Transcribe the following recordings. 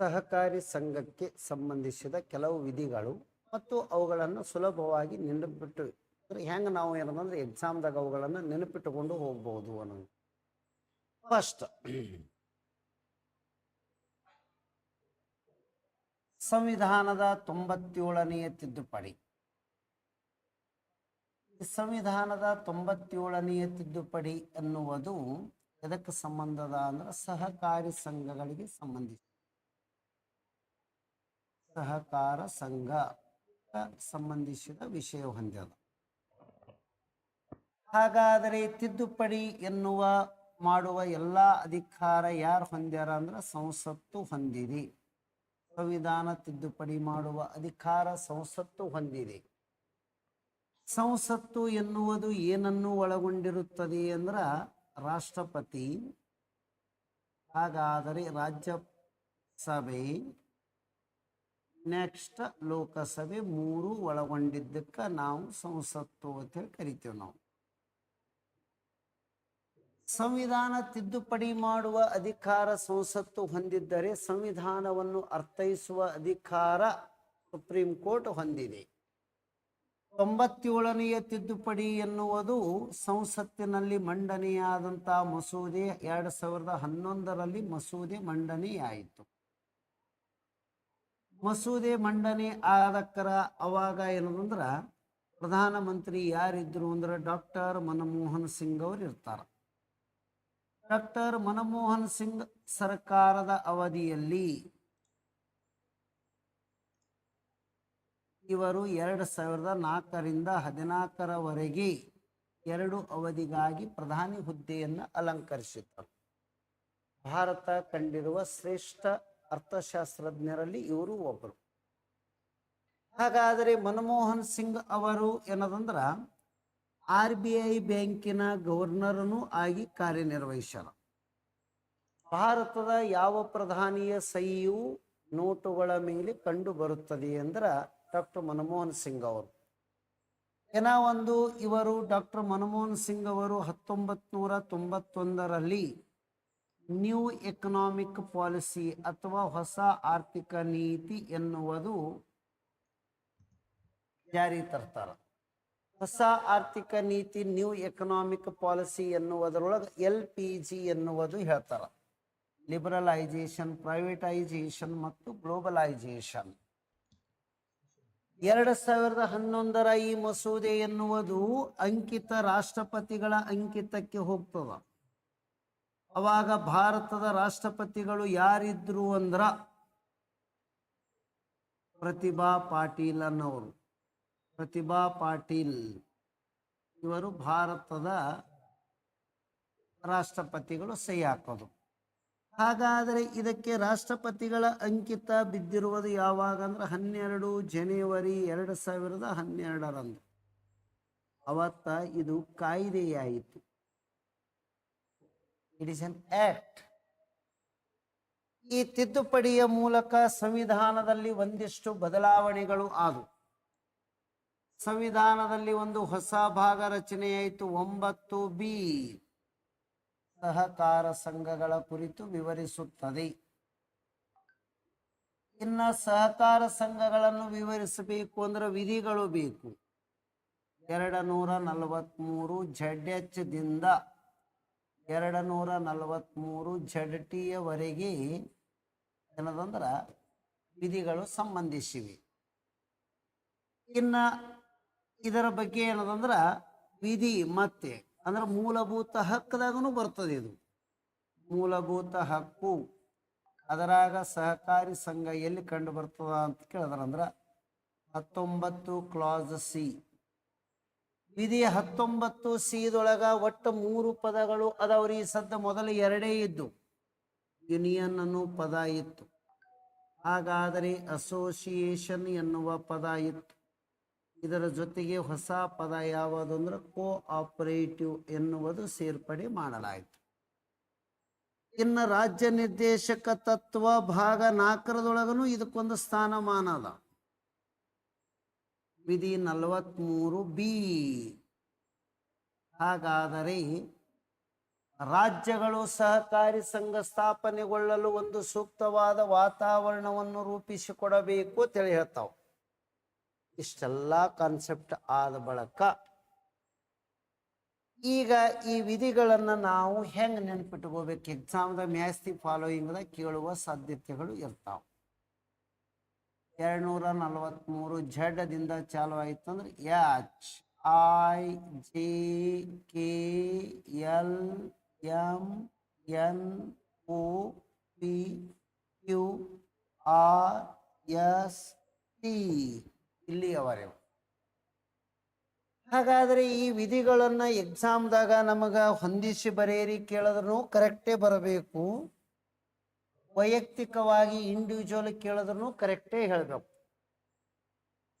ಸಹಕಾರಿ ಸಂಘಕ್ಕೆ ಸಂಬಂಧಿಸಿದ ಕೆಲವು ವಿಧಿಗಳು ಮತ್ತು ಅವುಗಳನ್ನು ಸುಲಭವಾಗಿ ನೆನಪಿಟ್ಟು ಅಂದ್ರೆ ಹೆಂಗೆ ನಾವು ಏನಂದ್ರೆ ಎಕ್ಸಾಮ್ದಾಗ ಅವುಗಳನ್ನು ನೆನಪಿಟ್ಟುಕೊಂಡು ಹೋಗ್ಬೋದು ಅನ್ನೋದು. ಫಸ್ಟ್, ಸಂವಿಧಾನದ ತೊಂಬತ್ತೇಳನೆಯ ತಿದ್ದುಪಡಿ. ಸಂವಿಧಾನದ ತೊಂಬತ್ತೇಳನೆಯ ತಿದ್ದುಪಡಿ ಅನ್ನುವುದು ಎದಕ್ಕೆ ಸಂಬಂಧದ ಅಂದ್ರೆ ಸಹಕಾರಿ ಸಂಘಗಳಿಗೆ ಸಂಬಂಧಿಸಿ. ಸಹಕಾರ ಸಂಘ ಸಂಬಂಧಿಸಿದ ವಿಷಯ ಹೊಂದ್ಯದ ಹಾಗಾದರೆ ತಿದ್ದುಪಡಿ ಎನ್ನುವ ಮಾಡುವ ಎಲ್ಲ ಅಧಿಕಾರ ಯಾರು ಹೊಂದ್ಯಾರ ಅಂದ್ರೆ ಸಂಸತ್ತು ಹೊಂದಿದೆ ಸಂವಿಧಾನ ತಿದ್ದುಪಡಿ ಮಾಡುವ ಅಧಿಕಾರ ಸಂಸತ್ತು ಹೊಂದಿದೆ ಸಂಸತ್ತು ಎನ್ನುವುದು ಏನನ್ನು ಒಳಗೊಂಡಿರುತ್ತದೆ ಅಂದ್ರ ರಾಷ್ಟ್ರಪತಿ, ಹಾಗಾದರೆ ರಾಜ್ಯಸಭೆ ನೆಕ್ಸ್ಟ್ ಲೋಕಸಭೆ ಮೂರು ಒಳಗೊಂಡಿದ್ದಕ್ಕೆ ನಾವು ಸಂಸತ್ತು ಅಂತ ಹೇಳಿ ಕರಿತೀವಿ ನಾವು. ಸಂವಿಧಾನ ತಿದ್ದುಪಡಿ ಮಾಡುವ ಅಧಿಕಾರ ಸಂಸತ್ತು ಹೊಂದಿದ್ದರೆ ಸಂವಿಧಾನವನ್ನು ಅರ್ಥೈಸುವ ಅಧಿಕಾರ ಸುಪ್ರೀಂ ಕೋರ್ಟ್ ಹೊಂದಿದೆ. ತೊಂಬತ್ತೇಳನೆಯ ತಿದ್ದುಪಡಿ ಎನ್ನುವುದು ಸಂಸತ್ತಿನಲ್ಲಿ ಮಂಡನೆಯಾದಂತಹ ಮಸೂದೆ, ಎರಡು ಸಾವಿರದ ಹನ್ನೊಂದರಲ್ಲಿ ಮಸೂದೆ ಮಂಡನೆಯಾಯಿತು. ಮಸೂದೆ ಮಂಡನೆ ಆದಕ್ಕರ ಅವಾಗ ಏನದಂದ್ರ ಪ್ರಧಾನಮಂತ್ರಿ ಯಾರಿದ್ರು ಅಂದ್ರೆ ಡಾಕ್ಟರ್ ಮನಮೋಹನ್ ಸಿಂಗ್ ಅವರು ಇರ್ತಾರ. ಡಾಕ್ಟರ್ ಮನಮೋಹನ್ ಸಿಂಗ್ ಸರ್ಕಾರದ ಅವಧಿಯಲ್ಲಿ ಇವರು ಎರಡು ಸಾವಿರದ ನಾಲ್ಕರಿಂದ ಹದಿನಾಲ್ಕರವರೆಗೆ ಎರಡು ಅವಧಿಗಾಗಿ ಪ್ರಧಾನಿ ಹುದ್ದೆಯನ್ನು ಅಲಂಕರಿಸಿದ್ದರು. ಭಾರತ ಕಂಡಿರುವ ಶ್ರೇಷ್ಠ ಅರ್ಥಶಾಸ್ತ್ರಜ್ಞರಲ್ಲಿ ಇವರು ಒಬ್ಬರು ಹಾಗಾದರೆ ಮನಮೋಹನ್ ಸಿಂಗ್ ಅವರು ಏನದಂದ್ರ ಆರ್ ಬಿ ಐ ಬ್ಯಾಂಕಿನ ಗವರ್ನರನೂ ಆಗಿ ಕಾರ್ಯನಿರ್ವಹಿಸ್ಯಾರ. ಭಾರತದ ಯಾವ ಪ್ರಧಾನಿಯ ಸಹಿಯು ನೋಟುಗಳ ಮೇಲೆ ಕಂಡು ಬರುತ್ತದೆ ಅಂದ್ರೆ ಡಾಕ್ಟರ್ ಮನಮೋಹನ್ ಸಿಂಗ್ ಅವರು. ಏನ ಒಂದು ಇವರು ಡಾಕ್ಟರ್ ಮನಮೋಹನ್ ಸಿಂಗ್ ಅವರು ಹತ್ತೊಂಬತ್ ನೂರ ತೊಂಬತ್ತೊಂದರಲ್ಲಿ ನ್ಯೂ ಎಕನಾಮಿಕ್ ಪಾಲಿಸಿ ಅಥವಾ ಹೊಸ ಆರ್ಥಿಕ ನೀತಿ ಎನ್ನುವುದು ಜಾರಿ ತರ್ತಾರ. ಹೊಸ ಆರ್ಥಿಕ ನೀತಿ ನ್ಯೂ ಎಕನಾಮಿಕ್ ಪಾಲಿಸಿ ಎನ್ನುವುದರೊಳಗೆ ಎಲ್ ಪಿ ಜಿ ಎನ್ನುವುದು ಹೇಳ್ತಾರ. ಲಿಬರಲೈಸೇಷನ್ ಪ್ರೈವೇಟೈಸೇಷನ್ ಮತ್ತು ಗ್ಲೋಬಲೈಸೇಷನ್ ಎರಡು ಸಾವಿರದ ಹನ್ನೊಂದರ ಈ ಮಸೂದೆ ಎನ್ನುವುದು ಅಂಕಿತ ರಾಷ್ಟ್ರಪತಿಗಳ ಅಂಕಿತಕ್ಕೆ ಹೋಗ್ತದ. ಅವಾಗ ಭಾರತದ ರಾಷ್ಟ್ರಪತಿಗಳು ಯಾರಿದ್ರು ಅಂದ್ರ ಪ್ರತಿಭಾ ಪಾಟೀಲ್ ಅನ್ನೋರು. ಪ್ರತಿಭಾ ಪಾಟೀಲ್. ಇವರು ಭಾರತದ ರಾಷ್ಟ್ರಪತಿಗಳು ಸಹಿ ಹಾಕೋದು. ಹಾಗಾದರೆ ಇದಕ್ಕೆ ರಾಷ್ಟ್ರಪತಿಗಳ ಅಂಕಿತ ಬಿದ್ದಿರುವುದು ಯಾವಾಗ ಅಂದ್ರೆ ಹನ್ನೆರಡು ಜನವರಿ ಎರಡು ಸಾವಿರದ ಹನ್ನೆರಡರಂದು. ಅವತ್ತ ಇದು ಕಾಯ್ದೆಯಾಯಿತು. ಇಟ್ ಇಸ್ ಅನ್ ಆಕ್ಟ್ ಈ ತಿದ್ದುಪಡಿಯ ಮೂಲಕ ಸಂವಿಧಾನದಲ್ಲಿ ಒಂದಿಷ್ಟು ಬದಲಾವಣೆಗಳು ಆದವು. ಸಂವಿಧಾನದಲ್ಲಿ ಒಂದು ಹೊಸ ಭಾಗ ರಚನೆಯಾಯಿತು. ಒಂಬತ್ತು ಬಿ ಸಹಕಾರ ಸಂಘಗಳ ಕುರಿತು ವಿವರಿಸುತ್ತದೆ. ಇನ್ನ ಸಹಕಾರ ಸಂಘಗಳನ್ನು ವಿವರಿಸಬೇಕು ಅಂದ್ರೆ ವಿಧಿಗಳು ಬೇಕು. ಎರಡು ನೂರ ನಲವತ್ಮೂರು ಮೂರು ದಿಂದ ಎರಡು ನೂರ ನಲವತ್ತ್ಮೂರು ಝಡ್ ಏನದಂದ್ರ ವಿಧಿಗಳು ಸಂಬಂಧಿಸಿವೆ. ಇನ್ನು ಇದರ ಬಗ್ಗೆ ಏನದಂದ್ರೆ ವಿಧಿ ಮತ್ತೆ, ಅಂದ್ರೆ ಮೂಲಭೂತ ಹಕ್ಕದಾಗೂ ಬರ್ತದೆ ಇದು. ಮೂಲಭೂತ ಹಕ್ಕು ಅದರಾಗ ಸಹಕಾರಿ ಸಂಘ ಎಲ್ಲಿ ಕಂಡು ಬರ್ತದ ಅಂತ ಕೇಳಿದ್ರ ಅಂದ್ರ ಹತ್ತೊಂಬತ್ತು ಕ್ಲಾಸ್ ಸಿ. ವಿಧಿ ಹತ್ತೊಂಬತ್ತು ಸಿದೊಳಗ ಒಟ್ಟು ಮೂರು ಪದಗಳು ಅದಾವ್ರಿ ಈ ಸದ್ದ ಮೊದಲು ಎರಡೇ ಇದ್ದು ಯೂನಿಯನ್ ಅನ್ನೋ ಪದ ಇತ್ತು. ಹಾಗಾದರೆ ಅಸೋಸಿಯೇಷನ್ ಎನ್ನುವ ಪದ ಇತ್ತು. ಇದರ ಜೊತೆಗೆ ಹೊಸ ಪದ ಯಾವುದು ಅಂದ್ರೆ ಕೋ ಆಪರೇಟಿವ್ ಎನ್ನುವುದು ಸೇರ್ಪಡೆ ಮಾಡಲಾಯಿತು. ಇನ್ನು ರಾಜ್ಯ ನಿರ್ದೇಶಕ ತತ್ವ ಭಾಗ ನಾಲ್ಕರದೊಳಗನು ಇದಕ್ಕೊಂದು ಸ್ಥಾನಮಾನ ಅದ. ವಿಧಿ ನಲವತ್ತ್ಮೂರು ಬಿ. ಹಾಗಾದರೆ ರಾಜ್ಯಗಳು ಸಹಕಾರಿ ಸಂಘ ಸ್ಥಾಪನೆಗೊಳ್ಳಲು ಒಂದು ಸೂಕ್ತವಾದ ವಾತಾವರಣವನ್ನು ರೂಪಿಸಿಕೊಡಬೇಕು ಅಂತೇಳಿ ಹೇಳ್ತಾವೆ. ಇಷ್ಟೆಲ್ಲ ಕಾನ್ಸೆಪ್ಟ್ ಆದ ಬಳಿಕ ಈಗ ಈ ವಿಧಿಗಳನ್ನು ನಾವು ಹೆಂಗೆ ನೆನ್ಪಿಟ್ಕೋಬೇಕು? ಎಕ್ಸಾಮ್ದ ಮ್ಯಾಸ್ತಿ ಫಾಲೋಯಿಂಗ್ದಾಗ ಕೇಳುವ ಸಾಧ್ಯತೆಗಳು ಇರ್ತಾವ. ಎರಡ್ನೂರ ನಲವತ್ತ್ಮೂರು ಝಡ್ದಿಂದ ಚಾಲು ಆಯಿತು ಅಂದ್ರೆ H I J K L M N O P Q R S T ಇಲ್ಲಿಯವರೆಗೂ. ಹಾಗಾದ್ರೆ ಈ ವಿಧಿಗಳನ್ನು ಎಕ್ಸಾಮ್ದಾಗ ನಮಗ ಹೊಂದಿಸಿ ಬರೆಯಿರಿ ಕೇಳಿದ್ರೂ ಕರೆಕ್ಟೇ ಬರಬೇಕು. ವೈಯಕ್ತಿಕವಾಗಿ ಇಂಡಿವಿಜುವಲ್ ಕೇಳಿದ್ರು ಕರೆಕ್ಟೇ ಹೇಳಬೇಕು.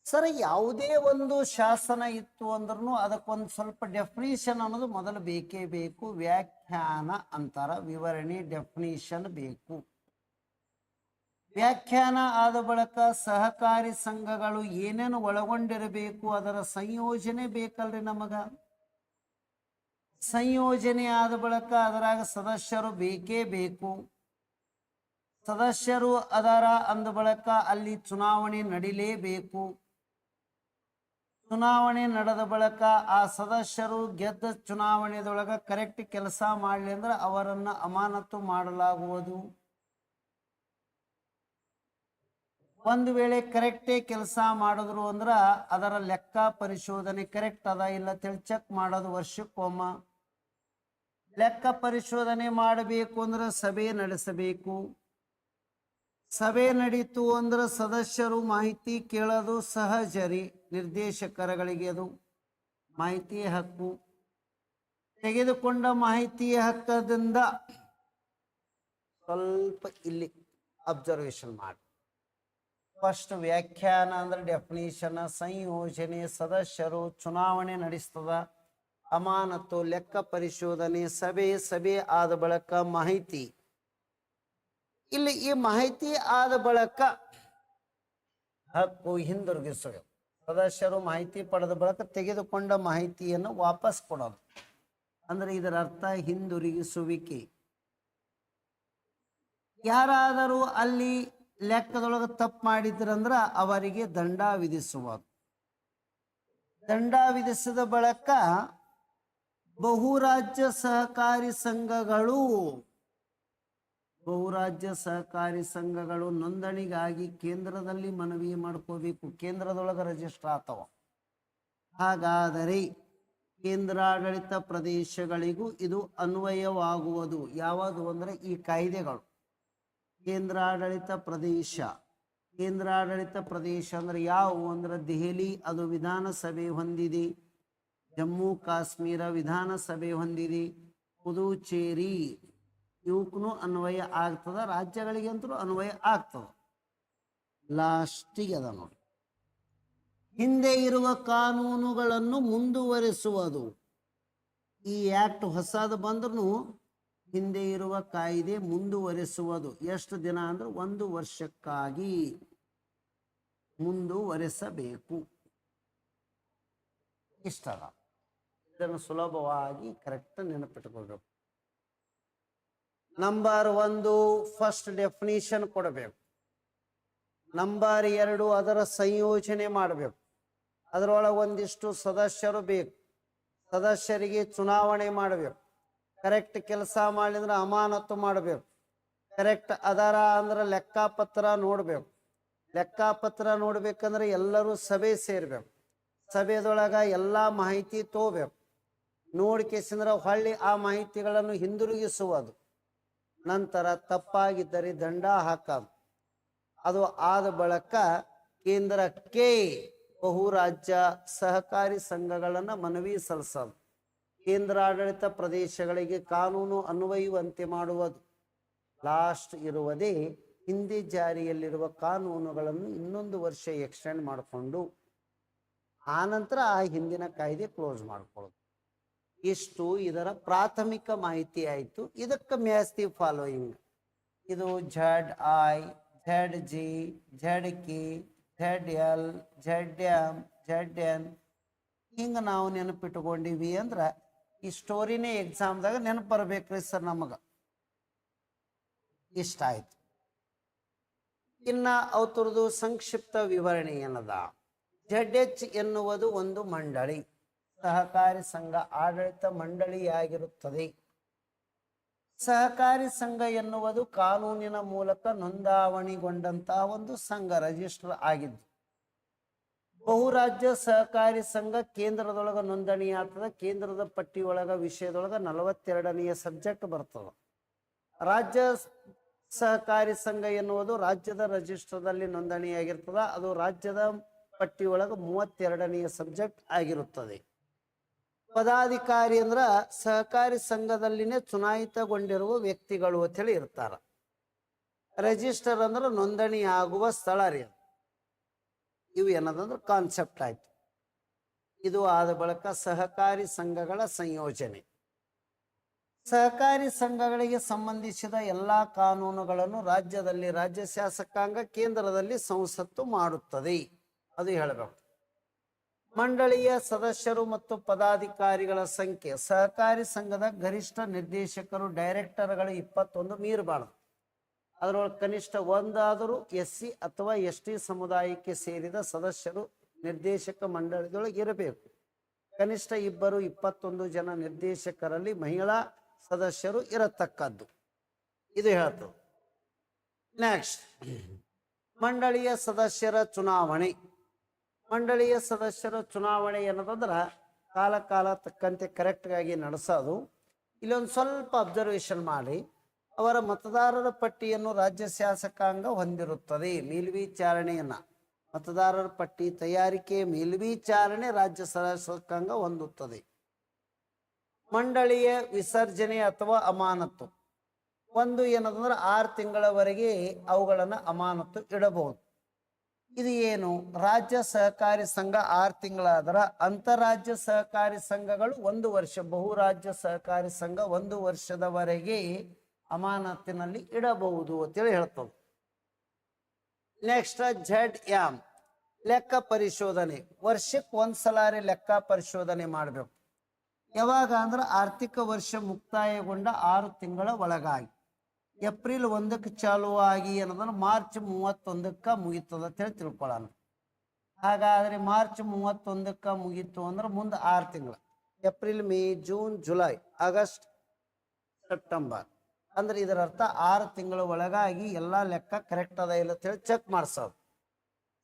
ಸರ್, ಯಾವುದೇ ಒಂದು ಶಾಸನ ಇತ್ತು ಅಂದ್ರೂ ಅದಕ್ಕೊಂದು ಸ್ವಲ್ಪ ಡೆಫಿನಿಷನ್ ಅನ್ನೋದು ಮೊದಲು ಬೇಕೇ ಬೇಕು. ವ್ಯಾಖ್ಯಾನ ಅಂತಾರ, ವಿವರಣೆ ಡೆಫಿನಿಷನ್ ಬೇಕು. ವ್ಯಾಖ್ಯಾನ ಆದ ಬಳಿಕ ಸಹಕಾರಿ ಸಂಘಗಳು ಏನೇನು ಒಳಗೊಂಡಿರಬೇಕು, ಅದರ ಸಂಯೋಜನೆ ಬೇಕಲ್ರಿ ನಮಗ? ಸಂಯೋಜನೆ ಆದ ಬಳಿಕ ಅದರಾಗ ಸದಸ್ಯರು ಬೇಕೇ ಬೇಕು. ಸದಸ್ಯರು ಅದರ ಅಂದ ಬಳಿಕ ಅಲ್ಲಿ ಚುನಾವಣೆ ನಡೀಲೇಬೇಕು. ಚುನಾವಣೆ ನಡೆದ ಬಳಿಕ ಆ ಸದಸ್ಯರು ಗೆದ್ದ ಚುನಾವಣೆದೊಳಗ ಕರೆಕ್ಟ್ ಕೆಲಸ ಮಾಡಲಿ ಅಂದ್ರೆ ಅವರನ್ನು ಅಮಾನತು ಮಾಡಲಾಗುವುದು. ಒಂದು ವೇಳೆ ಕರೆಕ್ಟೇ ಕೆಲಸ ಮಾಡಿದ್ರು ಅಂದ್ರ ಅದರ ಲೆಕ್ಕ ಪರಿಶೋಧನೆ ಕರೆಕ್ಟ್ ಅದ ಇಲ್ಲ ತಿಳಿ ಚೆಕ್ ಮಾಡೋದು ವರ್ಷಕ್ಕೊಮ್ಮ. ಲೆಕ್ಕ ಪರಿಶೋಧನೆ ಮಾಡಬೇಕು ಅಂದ್ರೆ ಸಭೆ ನಡೆಸಬೇಕು. ಸಭೆ ನಡೀತು ಅಂದ್ರೆ ಸದಸ್ಯರು ಮಾಹಿತಿ ಕೇಳೋದು ಸಹಜರಿ, ನಿರ್ದೇಶಕರಗಳಿಗೆ ಅದು ಮಾಹಿತಿ ಹಕ್ಕು. ತೆಗೆದುಕೊಂಡ ಮಾಹಿತಿಯ ಹಕ್ಕದಿಂದ ಸ್ವಲ್ಪ ಇಲ್ಲಿ ಅಬ್ಸರ್ವೇಷನ್ ಮಾಡಿ. ಫಸ್ಟ್ ವ್ಯಾಖ್ಯಾನ ಅಂದ್ರೆ ಡೆಫಿನೇಷನ್ ಸಂಯೋಜನೆ, ಸದಸ್ಯರು ಚುನಾವಣೆ ನಡೆಸ್ತದ, ಅಮಾನತು, ಲೆಕ್ಕ ಪರಿಶೋಧನೆ, ಸಭೆ ಸಭೆ ಆದ ಬಳಿಕ ಮಾಹಿತಿ. ಇಲ್ಲಿ ಈ ಮಾಹಿತಿ ಆದ ಬಳಿಕ ಹಕ್ಕು ಹಿಂದಿರುಗಿಸಬೇಕು. ಸದಸ್ಯರು ಮಾಹಿತಿ ಪಡೆದ ಬಳಿಕ ತೆಗೆದುಕೊಂಡ ಮಾಹಿತಿಯನ್ನು ವಾಪಸ್ ಕೊಡೋದು. ಅಂದ್ರೆ ಇದರ ಅರ್ಥ ಹಿಂದಿರುಗಿಸುವಿಕೆ. ಯಾರಾದರೂ ಅಲ್ಲಿ ಲೆಕ್ಕದೊಳಗೆ ತಪ್ಪು ಮಾಡಿದ್ರಂದ್ರ ಅವರಿಗೆ ದಂಡ ವಿಧಿಸುವುದು ದಂಡ ವಿಧಿಸಿದ ಬಳಿಕ ಬಹುರಾಜ್ಯ ಸಹಕಾರಿ ಸಂಘಗಳು ಬಹುರಾಜ್ಯ ಸಹಕಾರಿ ಸಂಘಗಳು ನೋಂದಣಿಗಾಗಿ ಕೇಂದ್ರದಲ್ಲಿ ಮನವಿ ಮಾಡ್ಕೋಬೇಕು. ಕೇಂದ್ರದೊಳಗೆ ರಿಜಿಸ್ಟರ್ ಆತವ ಹಾಗಾದರೆ ಕೇಂದ್ರಾಡಳಿತ ಪ್ರದೇಶಗಳಿಗೂ ಇದು ಅನ್ವಯವಾಗುವುದು. ಯಾವುದು ಅಂದ್ರೆ ಈ ಕಾಯ್ದೆಗಳು. ಕೇಂದ್ರಾಡಳಿತ ಪ್ರದೇಶ. ಕೇಂದ್ರಾಡಳಿತ ಪ್ರದೇಶ ಅಂದ್ರೆ ಯಾವುವು ಅಂದ್ರೆ ದೆಹಲಿ ಅದು ವಿಧಾನಸಭೆ ಹೊಂದಿದೆ. ಜಮ್ಮು ಕಾಶ್ಮೀರ ವಿಧಾನಸಭೆ ಹೊಂದಿದೆ. ಪುದುಚೇರಿ ಇವಕ್ಕೂ ಅನ್ವಯ ಆಗ್ತದ ಅಂತಲೂ ಅನ್ವಯ ಆಗ್ತದ. ಲಾಸ್ಟಿಗೆ ಅದ ನೋಡಿ. ಹಿಂದೆ ಇರುವ ಕಾನೂನುಗಳನ್ನು ಮುಂದುವರಿಸುವುದು. ಈ ಆಕ್ಟ್ ಹೊಸದು ಬಂದ್ರೂ ಹಿಂದೆ ಇರುವ ಕಾಯ್ದೆ ಮುಂದುವರಿಸುವುದು. ಎಷ್ಟು ದಿನ ಅಂದ್ರೆ ಒಂದು ವರ್ಷಕ್ಕಾಗಿ ಮುಂದುವರಿಸಬೇಕು. ಇಷ್ಟದ. ಇದನ್ನು ಸುಲಭವಾಗಿ ಕರೆಕ್ಟ್ ನೆನಪಿಟ್ಕೊಳ್ಬೇಕು. ನಂಬರ್ ಒಂದು ಫಸ್ಟ್ ಡೆಫಿನಿಷನ್ ಕೊಡಬೇಕು. ನಂಬರ್ ಎರಡು, ಅದರ ಸಂಯೋಜನೆ ಮಾಡಬೇಕು. ಅದರೊಳಗೆ ಒಂದಿಷ್ಟು ಸದಸ್ಯರು ಬೇಕು. ಸದಸ್ಯರಿಗೆ ಚುನಾವಣೆ ಮಾಡಬೇಕು. ಕರೆಕ್ಟ್ ಕೆಲಸ ಮಾಡಿದ್ರೆ ಅಮಾನತು ಮಾಡಬೇಕು. ಕರೆಕ್ಟ್ ಅದರ ಅಂದ್ರೆ ಲೆಕ್ಕಪತ್ರ ನೋಡಬೇಕು. ಲೆಕ್ಕಪತ್ರ ನೋಡ್ಬೇಕಂದ್ರೆ ಎಲ್ಲರೂ ಸಭೆ ಸೇರ್ಬೇಕು. ಸಭೆದೊಳಗ ಎಲ್ಲಾ ಮಾಹಿತಿ ತಗೋಬೇಕು ನೋಡ್ಕೇಸಂದ್ರ ಹೊಳ್ಳಿ ಆ ಮಾಹಿತಿಗಳನ್ನು ಹಿಂದಿರುಗಿಸುವುದು. ನಂತರ ತಪ್ಪಾಗಿದ್ದರೆ ದಂಡ ಹಾಕದು ಅದು ಆದ ಬಳಿಕ ಕೇಂದ್ರಕ್ಕೆ ಬಹುರಾಜ್ಯ ಸಹಕಾರಿ ಸಂಘಗಳನ್ನು ಮನವಿ ಸಲ್ಲಿಸೋದು ಕೇಂದ್ರಾಡಳಿತ ಪ್ರದೇಶಗಳಿಗೆ ಕಾನೂನು ಅನ್ವಯುವಂತೆ ಮಾಡುವುದು. ಲಾಸ್ಟ್ ಇರುವುದೇ ಹಿಂದೆ ಜಾರಿಯಲ್ಲಿರುವ ಕಾನೂನುಗಳನ್ನು ಇನ್ನೊಂದು ವರ್ಷ ಎಕ್ಸ್ಟೆಂಡ್ ಮಾಡಿಕೊಂಡು ಆನಂತರ ಆ ಹಿಂದಿನ ಕಾಯ್ದೆ ಕ್ಲೋಸ್ ಮಾಡ್ಕೊಳ್ಳೋದು. ಇಷ್ಟು ಇದರ ಪ್ರಾಥಮಿಕ ಮಾಹಿತಿ ಆಯಿತು. ಇದಕ್ಕೆ ಮ್ಯಾಸ್ತಿ ಫಾಲೋಯಿಂಗ್ ಇದು Z I Z G Z K Z L Z M Z N ಹಿಂಗೆ ನಾವು ನೆನಪಿಟ್ಕೊಂಡಿವಿ ಅಂದ್ರೆ ಈ ಸ್ಟೋರಿನೇ ಎಕ್ಸಾಮ್ದಾಗ ನೆನಪು ಬರ್ಬೇಕ್ರಿ ಸರ್ ನಮಗೆ. ಇಷ್ಟ ಆಯ್ತು. ಇನ್ನ ಅವತರದು ಸಂಕ್ಷಿಪ್ತ ವಿವರಣೆ ಏನದ? ಝಡ್ ಎಚ್ ಎನ್ನುವುದು ಒಂದು ಮಂಡಳಿ. ಸಹಕಾರಿ ಸಂಘ ಆಡಳಿತ ಮಂಡಳಿಯಾಗಿರುತ್ತದೆ. ಸಹಕಾರಿ ಸಂಘ ಎನ್ನುವುದು ಕಾನೂನಿನ ಮೂಲಕ ನೋಂದಾವಣಿಗೊಂಡಂತಹ ಒಂದು ಸಂಘ ರಿಜಿಸ್ಟರ್ ಆಗಿದ್ದು, ಬಹುರಾಜ್ಯ ಸಹಕಾರಿ ಸಂಘ ಕೇಂದ್ರದೊಳಗ ನೋಂದಣಿ ಕೇಂದ್ರದ ಪಟ್ಟಿಯೊಳಗ ವಿಷಯದೊಳಗ ನಲವತ್ತೆರಡನೆಯ ಸಬ್ಜೆಕ್ಟ್ ಬರ್ತದ. ರಾಜ್ಯ ಸಹಕಾರಿ ಸಂಘ ಎನ್ನುವುದು ರಾಜ್ಯದ ರಿಜಿಸ್ಟರ್ದಲ್ಲಿ ನೋಂದಣಿಯಾಗಿರ್ತದ, ಅದು ರಾಜ್ಯದ ಪಟ್ಟಿ ಒಳಗ ಮೂವತ್ತೆರಡನೆಯ ಸಬ್ಜೆಕ್ಟ್ ಆಗಿರುತ್ತದೆ. ಪದಾಧಿಕಾರಿ ಅಂದ್ರ ಸಹಕಾರಿ ಸಂಘದಲ್ಲಿನೇ ಚುನಾಯಿತಗೊಂಡಿರುವ ವ್ಯಕ್ತಿಗಳು ಅಂತ ಹೇಳಿ ಇರ್ತಾರ. ರಿಜಿಸ್ಟರ್ ಅಂದ್ರೆ ನೋಂದಣಿ ಆಗುವ ಸ್ಥಳ ರೀ. ಇವು ಏನದಂದ್ರೆ ಕಾನ್ಸೆಪ್ಟ್ ಆಯ್ತು. ಇದು ಆದ ಬಳಿಕ ಸಹಕಾರಿ ಸಂಘಗಳ ಸಂಯೋಜನೆ. ಸಹಕಾರಿ ಸಂಘಗಳಿಗೆ ಸಂಬಂಧಿಸಿದ ಎಲ್ಲಾ ಕಾನೂನುಗಳನ್ನು ರಾಜ್ಯದಲ್ಲಿ ರಾಜ್ಯ ಶಾಸಕಾಂಗ ಕೇಂದ್ರದಲ್ಲಿ ಸಂಸತ್ತು ಮಾಡುತ್ತದೆ. ಅದು ಹೇಳಬೇಕು. ಮಂಡಳಿಯ ಸದಸ್ಯರು ಮತ್ತು ಪದಾಧಿಕಾರಿಗಳ ಸಂಖ್ಯೆ. ಸಹಕಾರಿ ಸಂಘದ ಗರಿಷ್ಠ ನಿರ್ದೇಶಕರು, ಡೈರೆಕ್ಟರ್ಗಳು ಇಪ್ಪತ್ತೊಂದು ಮೀರಬಾರದು ಅದರೊಳಗೆ ಕನಿಷ್ಠ ಒಂದಾದರೂ ಎಸ್ ಸಿ ಅಥವಾ ಎಸ್ ಟಿ ಸಮುದಾಯಕ್ಕೆ ಸೇರಿದ ಸದಸ್ಯರು ನಿರ್ದೇಶಕ ಮಂಡಳಿದೊಳಗೆ ಇರಬೇಕು. ಕನಿಷ್ಠ ಇಬ್ಬರು ಇಪ್ಪತ್ತೊಂದು ಜನ ನಿರ್ದೇಶಕರಲ್ಲಿ ಮಹಿಳಾ ಸದಸ್ಯರು ಇರತಕ್ಕದ್ದು. ಇದು ಹೇಳ್ತದೆ ನೆಕ್ಸ್ಟ್ ಮಂಡಳಿಯ ಸದಸ್ಯರ ಚುನಾವಣೆ. ಮಂಡಳಿಯ ಸದಸ್ಯರ ಚುನಾವಣೆ ಏನದಂದ್ರೆ ಕಾಲ ಕಾಲ ತಕ್ಕಂತೆ ಕರೆಕ್ಟ್ಗಾಗಿ ನಡೆಸೋದು. ಇಲ್ಲೊಂದು ಸ್ವಲ್ಪ ಅಬ್ಸರ್ವೇಷನ್ ಮಾಡಿ. ಅವರ ಮತದಾರರ ಪಟ್ಟಿಯನ್ನು ರಾಜ್ಯ ಶಾಸಕಾಂಗ ಹೊಂದಿರುತ್ತದೆ. ಮೇಲ್ವಿಚಾರಣೆಯನ್ನ ಮತದಾರರ ಪಟ್ಟಿ ತಯಾರಿಕೆ, ಮೇಲ್ವಿಚಾರಣೆ ರಾಜ್ಯ ಶಾಸಕಾಂಗ ಹೊಂದುತ್ತದೆ. ಮಂಡಳಿಯ ವಿಸರ್ಜನೆ ಅಥವಾ ಅಮಾನತು ಒಂದು ಏನದಂದ್ರೆ ಆರು ತಿಂಗಳವರೆಗೆ ಅವುಗಳನ್ನು ಅಮಾನತು ಇಡಬಹುದು. ಇದು ಏನು? ರಾಜ್ಯ ಸಹಕಾರಿ ಸಂಘ ಆರು ತಿಂಗಳಾದ್ರ ಅಂತರಾಜ್ಯ ಸಹಕಾರಿ ಸಂಘಗಳು ಒಂದು ವರ್ಷ, ಬಹುರಾಜ್ಯ ಸಹಕಾರಿ ಸಂಘ ಒಂದು ವರ್ಷದವರೆಗೆ ಅಮಾನತಿನಲ್ಲಿ ಇಡಬಹುದು ಅಂತೇಳಿ ಹೇಳ್ತವೆ. ನೆಕ್ಸ್ಟ್ ಝೆಡ್ ಯಾಮ್ ಲೆಕ್ಕ ಪರಿಶೋಧನೆ. ವರ್ಷಕ್ಕೆ ಒಂದ್ಸಲಾರಿ ಲೆಕ್ಕ ಪರಿಶೋಧನೆ ಮಾಡಬೇಕು. ಯಾವಾಗ ಅಂದ್ರೆ ಆರ್ಥಿಕ ವರ್ಷ ಮುಕ್ತಾಯಗೊಂಡ ಆರು ತಿಂಗಳ ಒಳಗಾಗಿ. ಏಪ್ರಿಲ್ ಒಂದಕ್ಕೆ ಚಾಲು ಆಗಿ ಏನಂದ್ರೆ ಮಾರ್ಚ್ ಮೂವತ್ತೊಂದಕ್ಕೆ ಮುಗೀತದ ಅಂತ ಹೇಳಿ ತಿಳ್ಕೊಳ್ಳೋಣ ಹಾಗಾದ್ರೆ ಮಾರ್ಚ್ ಮೂವತ್ತೊಂದಕ್ಕೆ ಮುಗೀತು ಅಂದ್ರೆ ಮುಂದೆ ಆರು ತಿಂಗಳು. April, May, June, July, August, September. ಅಂದ್ರೆ ಇದರ ಅರ್ಥ ಆರು ತಿಂಗಳ ಒಳಗಾಗಿ ಎಲ್ಲ ಲೆಕ್ಕ ಕರೆಕ್ಟ್ ಅದ ಇಲ್ಲ ಅಂತ ಹೇಳಿ ಚೆಕ್ ಮಾಡಿಸೋದು.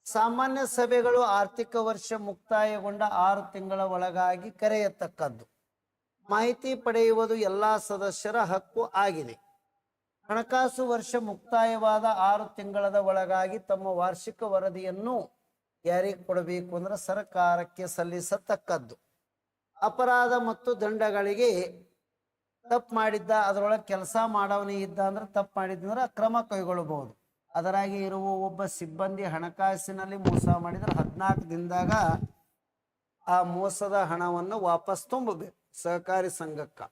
ಸಾಮಾನ್ಯ ಸಭೆಗಳು ಆರ್ಥಿಕ ವರ್ಷ ಮುಕ್ತಾಯಗೊಂಡ ಆರು ತಿಂಗಳ ಒಳಗಾಗಿ ಕರೆಯತಕ್ಕದ್ದು. ಮಾಹಿತಿ ಪಡೆಯುವುದು ಎಲ್ಲಾ ಸದಸ್ಯರ ಹಕ್ಕು ಆಗಿದೆ. ಹಣಕಾಸು ವರ್ಷ ಮುಕ್ತಾಯವಾದ ಆರು ತಿಂಗಳದ ಒಳಗಾಗಿ ತಮ್ಮ ವಾರ್ಷಿಕ ವರದಿಯನ್ನು ಯಾರಿಗೆ ಕೊಡಬೇಕು ಅಂದ್ರೆ ಸರ್ಕಾರಕ್ಕೆ ಸಲ್ಲಿಸತಕ್ಕದ್ದು. ಅಪರಾಧ ಮತ್ತು ದಂಡಗಳಿಗೆ ತಪ್ಪು ಮಾಡಿದ್ದ, ಅದರೊಳಗೆ ಕೆಲಸ ಮಾಡವನೇ ಇದ್ದ ಅಂದ್ರೆ ತಪ್ಪು ಮಾಡಿದ್ದಂದ್ರೆ ಕ್ರಮ ಕೈಗೊಳ್ಳಬಹುದು. ಅದರಾಗಿ ಇರುವ ಒಬ್ಬ ಸಿಬ್ಬಂದಿ ಹಣಕಾಸಿನಲ್ಲಿ ಮೋಸ ಮಾಡಿದ್ರೆ ಹದಿನಾಲ್ಕು ದಿನದಾಗ ಆ ಮೋಸದ ಹಣವನ್ನು ವಾಪಸ್ ತುಂಬಬೇಕು ಸಹಕಾರಿ ಸಂಘಕ್ಕ.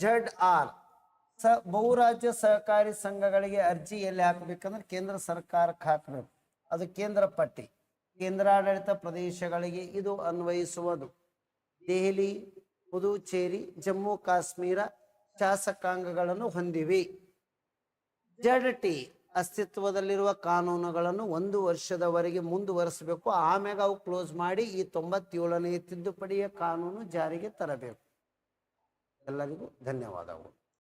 ಜಡ್ ಆರ್. ಸ ಬಹುರಾಜ್ಯ ಸಹಕಾರಿ ಸಂಘಗಳಿಗೆ ಅರ್ಜಿ ಎಲ್ಲಿ ಹಾಕಬೇಕಂದ್ರೆ ಕೇಂದ್ರ ಸರ್ಕಾರಕ್ಕೆ ಹಾಕಬೇಕು. ಅದು ಕೇಂದ್ರ ಪಟ್ಟಿ. ಕೇಂದ್ರಾಡಳಿತ ಪ್ರದೇಶಗಳಿಗೆ ಇದು ಅನ್ವಯಿಸುವುದು. ದೆಹಲಿ, ಪುದುಚೇರಿ, ಜಮ್ಮು, ಕಾಶ್ಮೀರ ಶಾಸಕಾಂಗಗಳನ್ನು ಹೊಂದಿವೆ. ಜಡ್ ಟಿ ಅಸ್ತಿತ್ವದಲ್ಲಿರುವ ಕಾನೂನುಗಳನ್ನು ಒಂದು ವರ್ಷದವರೆಗೆ ಮುಂದುವರಿಸಬೇಕು. ಆಮ್ಯಾಗ ಅವು ಕ್ಲೋಸ್ ಮಾಡಿ ಈ ತೊಂಬತ್ತೇಳನೇ ತಿದ್ದುಪಡಿಯ ಕಾನೂನು ಜಾರಿಗೆ ತರಬೇಕು. ಎಲ್ಲರಿಗೂ ಧನ್ಯವಾದಗಳು.